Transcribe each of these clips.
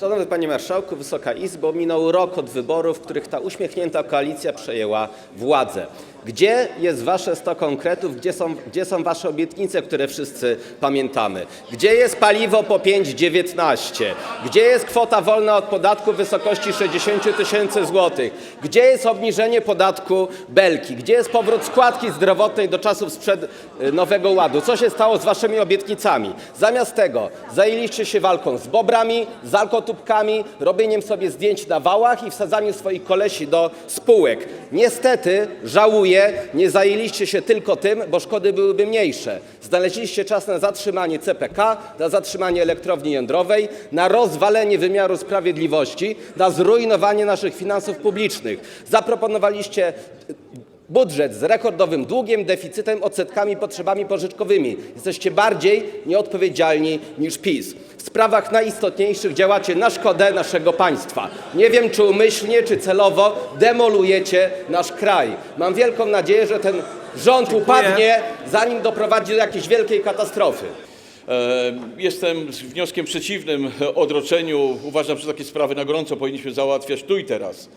Szanowny Panie Marszałku, Wysoka Izbo, minął rok od wyborów, w których ta uśmiechnięta koalicja przejęła władzę. Gdzie jest Wasze 100 konkretów? Gdzie są, gdzie są Wasze obietnice, które wszyscy pamiętamy? Gdzie jest paliwo po 5,19? Gdzie jest kwota wolna od podatku w wysokości 60 tysięcy złotych? Gdzie jest obniżenie podatku Belki? Gdzie jest powrót składki zdrowotnej do czasów sprzed y, Nowego Ładu? Co się stało z Waszymi obietnicami? Zamiast tego zajęliście się walką z bobrami, z alkotubkami, robieniem sobie zdjęć na wałach i wsadzaniem swoich kolesi do spółek. Niestety, żałuję, nie zajęliście się tylko tym, bo szkody byłyby mniejsze. Znaleźliście czas na zatrzymanie CPK, na zatrzymanie elektrowni jądrowej, na rozwalenie wymiaru sprawiedliwości, na zrujnowanie naszych finansów publicznych. Zaproponowaliście budżet z rekordowym długiem, deficytem, odsetkami, potrzebami pożyczkowymi. Jesteście bardziej nieodpowiedzialni niż PiS. W sprawach najistotniejszych działacie na szkodę naszego państwa. Nie wiem, czy umyślnie, czy celowo demolujecie nasz kraj. Mam wielką nadzieję, że ten rząd upadnie, zanim doprowadzi do jakiejś wielkiej katastrofy. E, Jestem z wnioskiem przeciwnym odroczeniu. Uważam, że takie sprawy na gorąco powinniśmy załatwiać tu i teraz.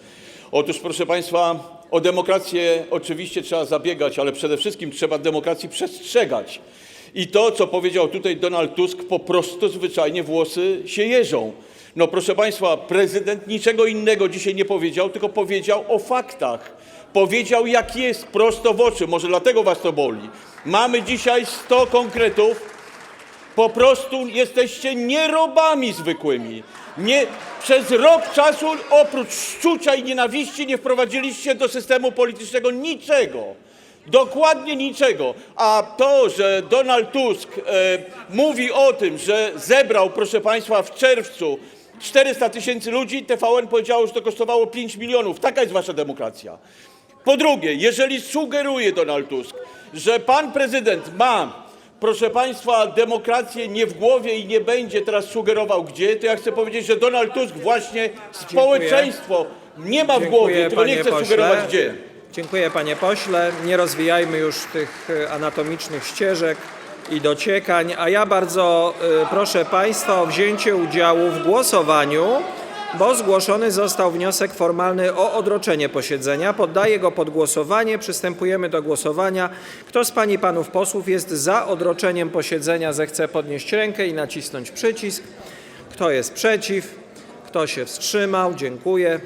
Otóż, proszę Państwa, o demokrację oczywiście trzeba zabiegać, ale przede wszystkim trzeba demokracji przestrzegać. I to, co powiedział tutaj Donald Tusk, po prostu zwyczajnie włosy się jeżą. No proszę Państwa, prezydent niczego innego dzisiaj nie powiedział, tylko powiedział o faktach. Powiedział, jak jest, prosto w oczy. Może dlatego Was to boli. Mamy dzisiaj 100 konkretów, po prostu jesteście nierobami zwykłymi. Nie, przez rok czasu oprócz szczucia i nienawiści nie wprowadziliście do systemu politycznego niczego. Dokładnie niczego. A to, że Donald Tusk e, mówi o tym, że zebrał, proszę Państwa, w czerwcu 400 tysięcy ludzi, TVN powiedziało, że to kosztowało 5 milionów. Taka jest Wasza demokracja. Po drugie, jeżeli sugeruje Donald Tusk, że pan prezydent ma, proszę państwa, demokrację nie w głowie i nie będzie teraz sugerował gdzie, to ja chcę powiedzieć, że Donald Tusk właśnie społeczeństwo nie ma w głowie, tylko nie panie chce pośle. sugerować gdzie. Dziękuję panie pośle. Nie rozwijajmy już tych e, anatomicznych ścieżek i dociekań, a ja bardzo e, proszę państwa o wzięcie udziału w głosowaniu, bo zgłoszony został wniosek formalny o odroczenie posiedzenia. Poddaję go pod głosowanie. Przystępujemy do głosowania. Kto z pań i panów posłów jest za odroczeniem posiedzenia, zechce podnieść rękę i nacisnąć przycisk. Kto jest przeciw? Kto się wstrzymał? Dziękuję.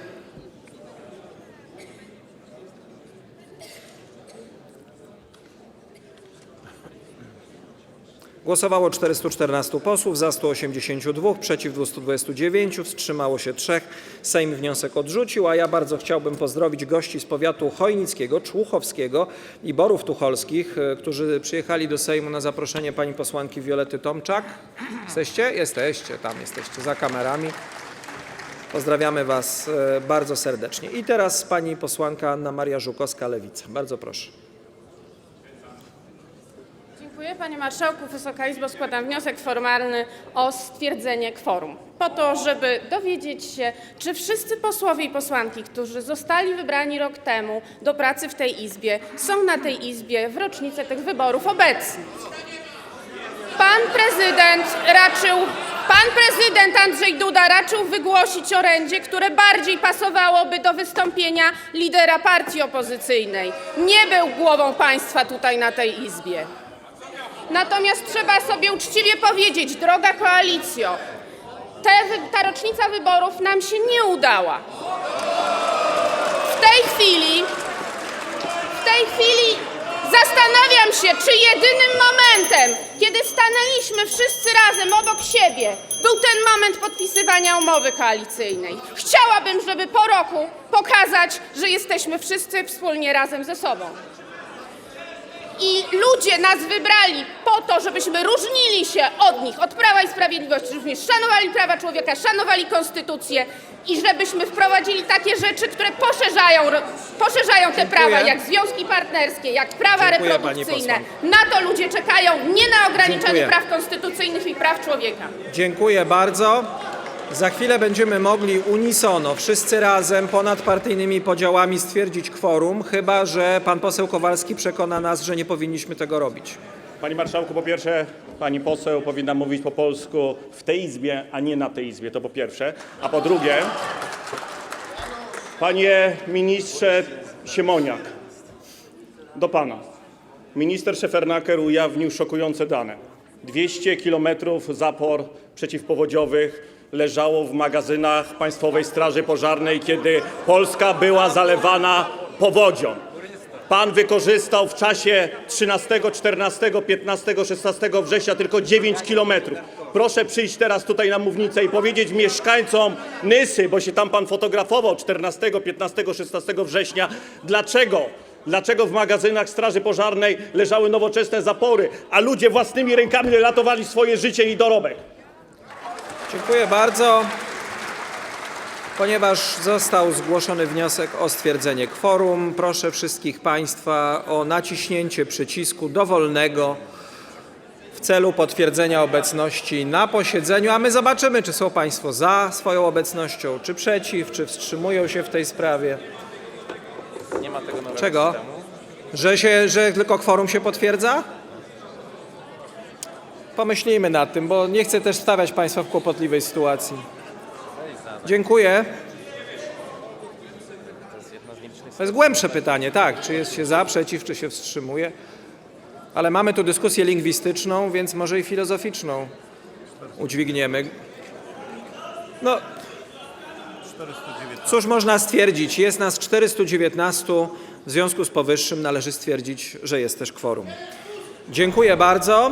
Głosowało 414 posłów, za 182, przeciw 229, wstrzymało się 3. Sejm wniosek odrzucił, a ja bardzo chciałbym pozdrowić gości z powiatu chojnickiego, człuchowskiego i Borów Tucholskich, e, którzy przyjechali do Sejmu na zaproszenie pani posłanki Wiolety Tomczak. Jesteście? Jesteście, tam jesteście, za kamerami. Pozdrawiamy Was e, bardzo serdecznie. I teraz pani posłanka Anna Maria Żukowska, Lewica. Bardzo proszę. Dziękuję Panie Marszałku. Wysoka Izbo, składam wniosek formalny o stwierdzenie kworum. Po to, żeby dowiedzieć się, czy wszyscy posłowie i posłanki, którzy zostali wybrani rok temu do pracy w tej Izbie, są na tej Izbie w rocznicę tych wyborów obecni. Pan prezydent raczył, pan prezydent Andrzej Duda raczył wygłosić orędzie, które bardziej pasowałoby do wystąpienia lidera partii opozycyjnej. Nie był głową państwa tutaj na tej Izbie. Natomiast trzeba sobie uczciwie powiedzieć, droga koalicjo, te, ta rocznica wyborów nam się nie udała. W tej chwili, w tej chwili zastanawiam się, czy jedynym momentem, kiedy stanęliśmy wszyscy razem obok siebie, był ten moment podpisywania umowy koalicyjnej. Chciałabym, żeby po roku pokazać, że jesteśmy wszyscy wspólnie razem ze sobą. I ludzie nas wybrali po to, żebyśmy różnili się od nich, od Prawa i Sprawiedliwości, żebyśmy szanowali prawa człowieka, szanowali konstytucję i żebyśmy wprowadzili takie rzeczy, które poszerzają, poszerzają te prawa, jak związki partnerskie, jak prawa Dziękuję, pani reprodukcyjne. Na to ludzie czekają, nie na ograniczanie Dziękuję. praw konstytucyjnych i praw człowieka. Dziękuję bardzo. Za chwilę będziemy mogli unisono, wszyscy razem, ponad partyjnymi podziałami stwierdzić kworum, chyba że pan poseł Kowalski przekona nas, że nie powinniśmy tego robić. Panie Marszałku, po pierwsze, pani poseł powinna mówić po polsku w tej Izbie, a nie na tej Izbie, to po pierwsze. A po drugie, panie ministrze Siemoniak, do pana. Minister Szefernaker ujawnił szokujące dane. 200 kilometrów zapor przeciwpowodziowych leżało w magazynach Państwowej Straży Pożarnej, kiedy Polska była zalewana powodzią. Pan wykorzystał w czasie 13, 14, 15, 16 września tylko 9 kilometrów. Proszę przyjść teraz tutaj na mównicę i powiedzieć mieszkańcom Nysy, bo się tam pan fotografował 14, 15, 16 września, dlaczego Dlaczego w magazynach Straży Pożarnej leżały nowoczesne zapory, a ludzie własnymi rękami ratowali swoje życie i dorobek? Dziękuję bardzo. Ponieważ został zgłoszony wniosek o stwierdzenie kworum, proszę wszystkich Państwa o naciśnięcie przycisku dowolnego w celu potwierdzenia obecności na posiedzeniu, a my zobaczymy, czy są Państwo za swoją obecnością, czy przeciw, czy wstrzymują się w tej sprawie. Nie ma tego nowego Czego? Że, się, że tylko kworum się potwierdza? Pomyślimy nad tym, bo nie chcę też stawiać Państwa w kłopotliwej sytuacji. Dziękuję. To jest głębsze pytanie, tak. Czy jest się za, przeciw, czy się wstrzymuje? Ale mamy tu dyskusję lingwistyczną, więc może i filozoficzną udźwigniemy. No, Cóż można stwierdzić? Jest nas 419. W związku z powyższym należy stwierdzić, że jest też kworum. Dziękuję bardzo.